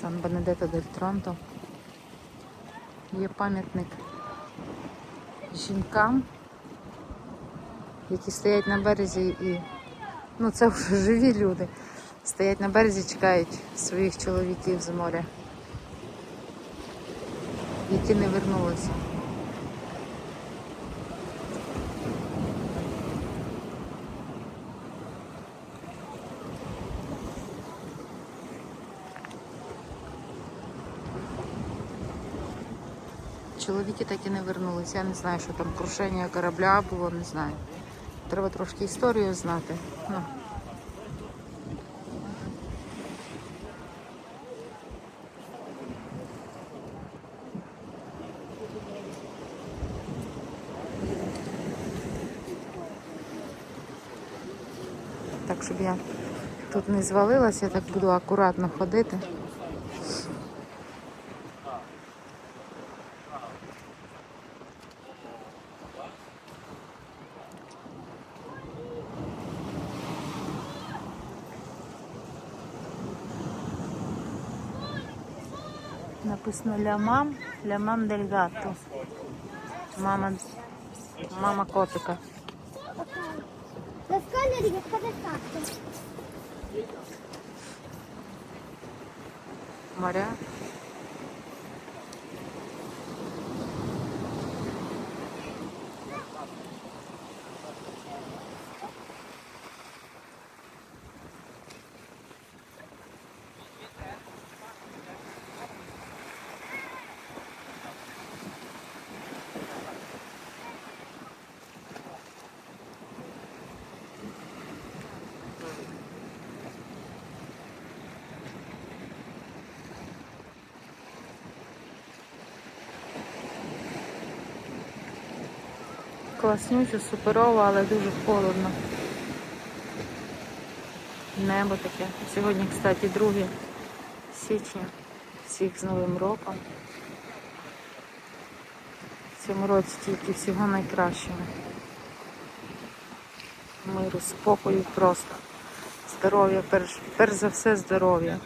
Сан Бенедетто дель Тронто. Є пам'ятник жінкам, які стоять на березі і ну це вже живі люди. Стоять на березі, чекають своїх чоловіків з моря, які не вернулися. Чоловіки так і не вернулися. Я не знаю, що там крушення корабля було, не знаю. Треба трошки історію знати. Ну. Так, щоб я тут не звалилася, я так буду акуратно ходити. Написано ля мам, ля мам дель гатто. Мама, мама котика. La scoglia di che cosa è fatto? Моря. Класнюче, суперово, але дуже холодно. Небо таке. Сьогодні, кстати, 2 січня. Всіх з Новим роком. В цьому році тільки всього найкращого. Миру, спокою просто. Здоров'я, перш, перш за все здоров'я.